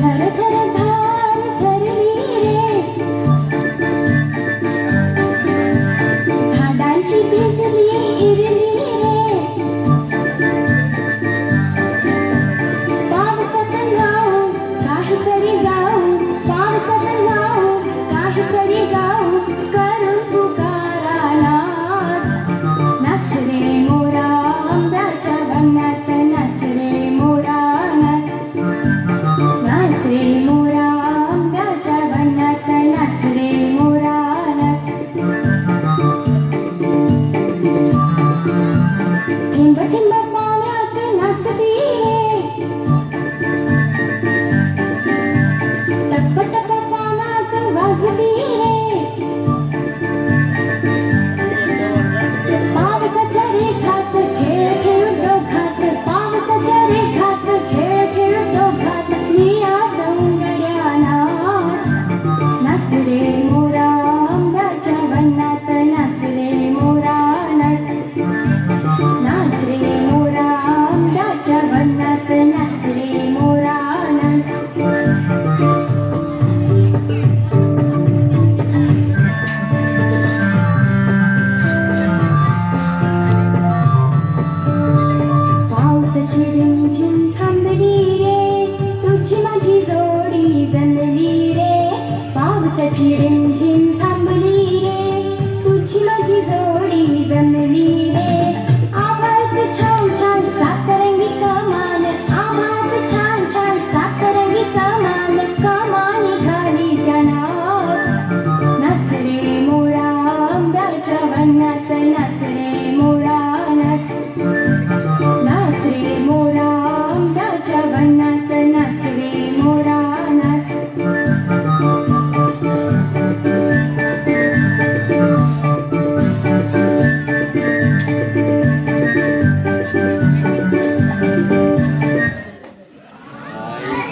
ధరగా Timber, timber. पावसची रिंग झिंथमली रे तुझी माझी जोडी लीरे रे पावसची रिंग banana.